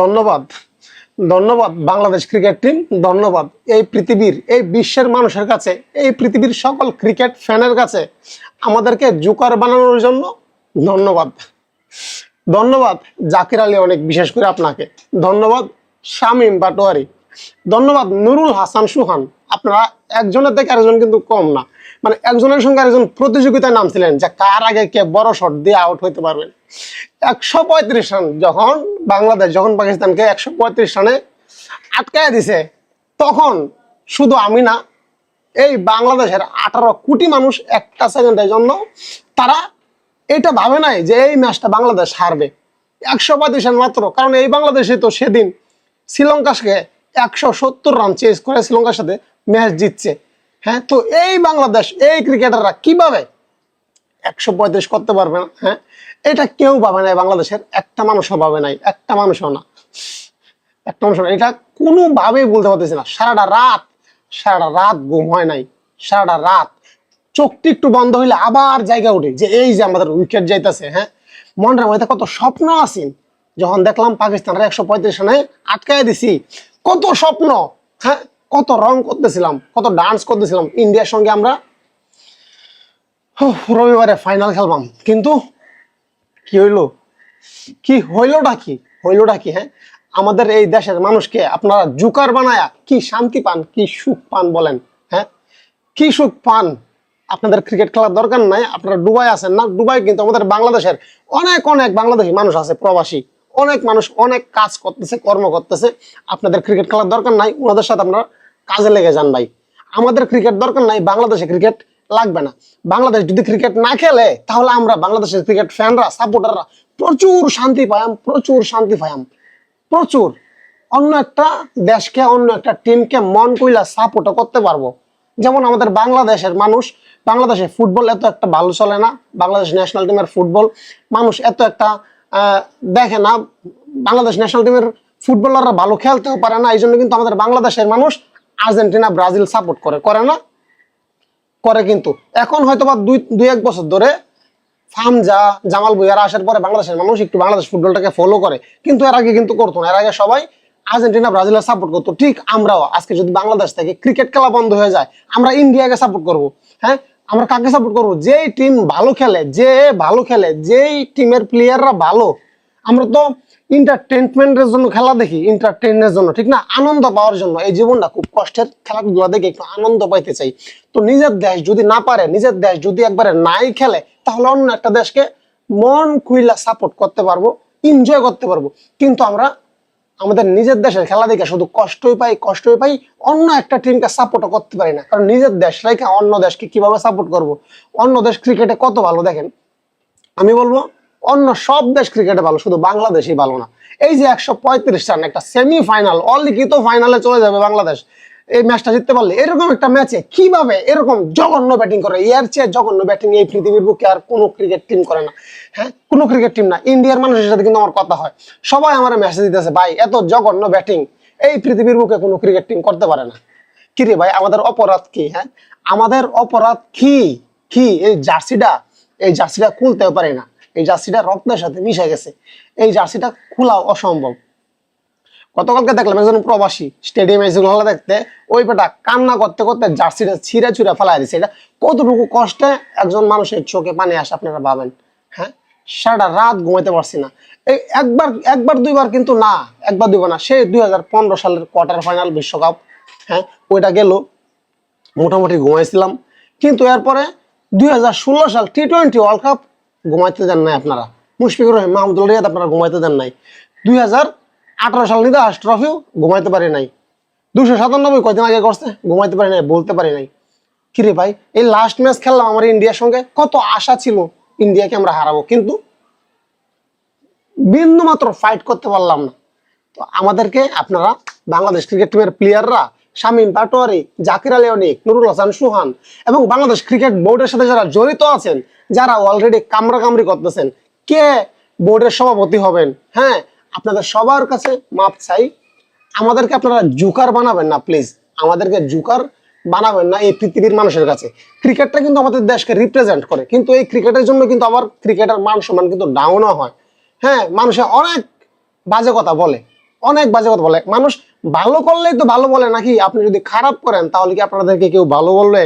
ধন্যবাদ। ধন্যবাদ Bangladesh cricket team ধন্যবাদ এই পৃথিবীর, এই বিশ্বের মানুষের কাছে, এই পৃথিবীর সকল ক্রিকেট ফ্যানের কাছে আমাদেরকে জোকার বানানোর জন্য ধন্যবাদ। ধন্যবাদ জাকির আলী অনেক বিশেষ করে আপনাকে। ধন্যবাদ শামীম পাটোয়ারি ধন্যবাদ, নুরুল হাসান সুহান। আপনারা একজনের থেকে আরেকজন কিন্তু কম না। মানে একজনের সঙ্গে আরেকজন প্রতিযোগিতায় নামছিলেন যে কার আগে কে বড় শট দিয়ে আউট হইতে পারবেন। একশো পঁয়ত্রিশ রান যখন বাংলাদেশ, যখন পাকিস্তানকে একশো পঁয়ত্রিশ রানে আটকায় দিছে, তখন শুধু আমি না, এই বাংলাদেশের আঠারো কোটি মানুষ একটা সেকেন্ডের জন্য তারা এটা ভাবে নাই যে এই ম্যাচটা বাংলাদেশ হারবে। একশো পঁয়ত্রিশ রান মাত্র, কারণ এই বাংলাদেশে তো সেদিন শ্রীলঙ্কাকে একশো সত্তর রান চেস করে শ্রীলঙ্কার সাথে ম্যাচ জিতছে। হ্যাঁ তো এই বাংলাদেশ, এই ক্রিকেটাররা কীভাবে একশো পঁয়ত্রিশ করতে পারবে না? হ্যাঁ এটা কেউ পাবে না বাংলাদেশের। একটা মানুষও পাবে নাই, একটা মানুষও না। একটা মানুষ না। এটা কোনোভাবেই বলতে পারতেছি না। সারাটা রাত সারাটা রাত ঘুম হয় নাই। সারাটা রাত চোখটি একটু বন্ধ হইলে আবার জায়গা উঠে। যে এই যে আমাদের উইকেট যাইতেছে হ্যাঁ মনের মধ্যে কত স্বপ্ন আসিন যখন দেখলাম পাকিস্তানরা একশো পঁয়ত্রিশ রানে আটকায় দিছি। কত স্বপ্ন হ্যাঁ? কত রং করতেছিলাম, কত ডান্স করতেছিলাম ইন্ডিয়ার সঙ্গে আমরা। রবিবারে ফাইনাল খেলবাম। কিন্তু কি হইল? কি হইলোটা কি? হইলোটা কি হ্যাঁ? আমাদের এই দেশের মানুষকে আপনারা জুকার বানায়া কি শান্তি পান, কি সুখ পান বলেন হ্যাঁ? কি সুখ পান? আপনাদের ক্রিকেট খেলার দরকার নাই, আপনারা দুবাই আছেন না? দুবাই কিন্তু আমাদের বাংলাদেশের অনেক অনেক বাংলাদেশি মানুষ আছে, প্রবাসী। অনেক মানুষ অনেক কাজ করতেছে, কর্ম করতেছে। আপনাদের ক্রিকেট খেলার দরকার নাই, ওনাদের সাথে আপনারা কাজে লেগে যান ভাই। আমাদের ক্রিকেট দরকার নাই, বাংলাদেশে ক্রিকেট লাগবে না। বাংলাদেশ যদি ক্রিকেট না খেলে, তাহলে আমরা বাংলাদেশের ক্রিকেট ফ্যানরা সাপোর্টাররা প্রচুর শান্তি পায়াম প্রচুর শান্তি পায়াম প্রচুর। অন্য একটা দেশকে, অন্য একটা টিমকে মন কইলা সাপোর্টও করতে পারব। যেমন আমাদের বাংলাদেশের মানুষ, বাংলাদেশে ফুটবল এত একটা ভালো চলে না। বাংলাদেশ ন্যাশনাল টিমের ফুটবল মানুষ এত একটা দেখে না বাংলাদেশ ন্যাশনাল টিমের ফুটবলাররা ভালো খেলতেও পারে না এই জন্য কিন্তু আমাদের বাংলাদেশের মানুষ আর্জেন্টিনা, ব্রাজিল সাপোর্ট করে। করে না? করে কিন্তু। এখন হয়তো বা দুই দুই, এক বছর ধরে ফামজা, জামাল ভুইয়ারা আসার পরে বাংলাদেশের মানুষ একটু বাংলাদেশ ফুটবলটাকে ফলো করে। কিন্তু এর আগে কিন্তু করতো না, এর আগে সবাই আর্জেন্টিনা, ব্রাজিলের সাপোর্ট করতো। ঠিক আমরাও, আজকে যদি বাংলাদেশ থেকে ক্রিকেট খেলা বন্ধ হয়ে যায়, আমরা ইন্ডিয়াকে সাপোর্ট করব। হ্যাঁ? আমরা কাকে সাপোর্ট করব? যেই টিম ভালো খেলে, যে ভালো খেলে, যেই টিমের প্লেয়াররা ভালো, আমরা তো এন্টারটেনমেন্টের জন্য খেলা দেখি এন্টারটেনের জন্য, ঠিক না? আনন্দ পাওয়ার জন্য। এই জীবনটা খুব কষ্টের খেলাধুলা দেখে একটু আনন্দ পাইতে চাই। তো নিজের দেশ যদি না পারে, নিজের দেশ যদি একবারে নাই খেলে, তাহলে অন্য একটা দেশকে মন খুইলা সাপোর্ট করতে পারব এনজয় করতে পারব। কিন্তু আমরা আমাদের নিজের দেশের খেলা দেখে শুধু কষ্টই পাই কষ্টই পাই, অন্য একটা টিমকে সাপোর্টও করতে পারি না। কারণ নিজের দেশ রেখে অন্য দেশকে কীভাবে সাপোর্ট করব? অন্য দেশ ক্রিকেটে কত ভালো দেখেন? আমি বলব, অন্য সব দেশ ক্রিকেটে ভালো, শুধু বাংলাদেশই ভালো না। এই যে একশো পঁয়ত্রিশ রান, একটা সেমি ফাইনাল অলিখিত ফাইনালে চলে যাবে বাংলাদেশ। এই ম্যাচটা জিততে পারলে এরকম একটা ম্যাচে কীভাবে এরকম জঘন্য ব্যাটিং করে? এর চেয়ে জঘন্য ব্যাটিং এই পৃথিবীর বুকে আর কোনো ক্রিকেট টিম করে না। হ্যাঁ? কোনো ক্রিকেট টিম না। ইন্ডিয়ার মানুষের সাথে কিন্তু আমার কথা হয়। সবাই আমার মেসেজ দিতেছে, ভাই, এত জঘন্য ব্যাটিং এই পৃথিবীর বুকে কোনো ক্রিকেট টিম করতে পারে না। কি রে ভাই, আমাদের অপরাধ কি হ্যাঁ? আমাদের অপরাধ কি? কি? এই জার্সিটা এই জার্সিটা খুলতেও পারে না। এই জার্সিটা রক্তের সাথে মিশে গেছে। এই জার্সিটা খোলা অসম্ভব। গতকালকে দেখলাম একজন প্রবাসী স্টেডিয়ামে এসে খেলা দেখতে, ওই পেটা কান্না করতে করতে জার্সিটা ছিঁড়ে ছুঁড়ে ফেলাই দিছে। এটা কতটুকু কষ্টে একজন মানুষের চোখে পানি আসে আপনারা ভাবেন? হ্যাঁ? সারাটা রাত ঘুমাইতে পারছি না। এই একবার একবার দুইবার কিন্তু না, একবার দুইবার না, সেই দুই সালের কোয়ার্টার ফাইনাল বিশ্বকাপ হ্যাঁ? ওইটা গেল, মোটামুটি ঘুমাইছিলাম। কিন্তু এরপরে দুই হাজার ষোলো সাল টি টোয়েন্টি ওয়ার্ল্ড কাপ ঘুমাইতে দেন নাই আপনারা। মুশফিকুর রহিম মাহমুদুল রিয়াদ আপনারা ঘুমাইতে দেন নাই। দুই হাজার আঠারো সাল নিদাস ট্রফিও ঘুমাইতে পারি নাই। দুশো সাতানব্বই কয়দিন আগে করছে, ঘুমাইতে পারি নাই, বলতে পারি নাই। কিরে ভাই, এই লাস্ট ম্যাচ খেললাম আমার ইন্ডিয়ার সঙ্গে, কত আশা ছিল ইন্ডিয়াকে আমরা হারাবো, কিন্তু বিন্দু মাত্র ফাইট করতে পারলাম না। তো আমাদেরকে আপনারা বাংলাদেশ ক্রিকেট টিমের প্লেয়াররা শামীম পাটোয়ারি, জাকির আলী অনিক, নুরুল হাসান সুহান এবং বাংলাদেশ ক্রিকেট বোর্ডের সাথে যারা জড়িত আছেন, যারা অলরেডি কামড়াকামড়ি করতেছেন, কে বোর্ডের সভাপতি হবেন? হ্যাঁ আপনাদের সবার কাছে মাপ চাই। আমাদেরকে আপনারা জুকার বানাবেন না প্লিজ আমাদেরকে জুকার বানাবেন না এই পৃথিবীর মানুষের কাছে। ক্রিকেটটা কিন্তু আমাদের দেশকে রিপ্রেজেন্ট করে। কিন্তু এই ক্রিকেটের জন্য কিন্তু আবার ক্রিকেটের মান সম্মান কিন্তু ডাউনও হয়। হ্যাঁ মানুষে অনেক বাজে কথা বলে। অনেক বাজে কথা বলে। মানুষ ভালো করলেই তো ভালো বলে নাকি? আপনি যদি খারাপ করেন তাহলে কি আপনাদেরকে কেউ ভালো বলবে?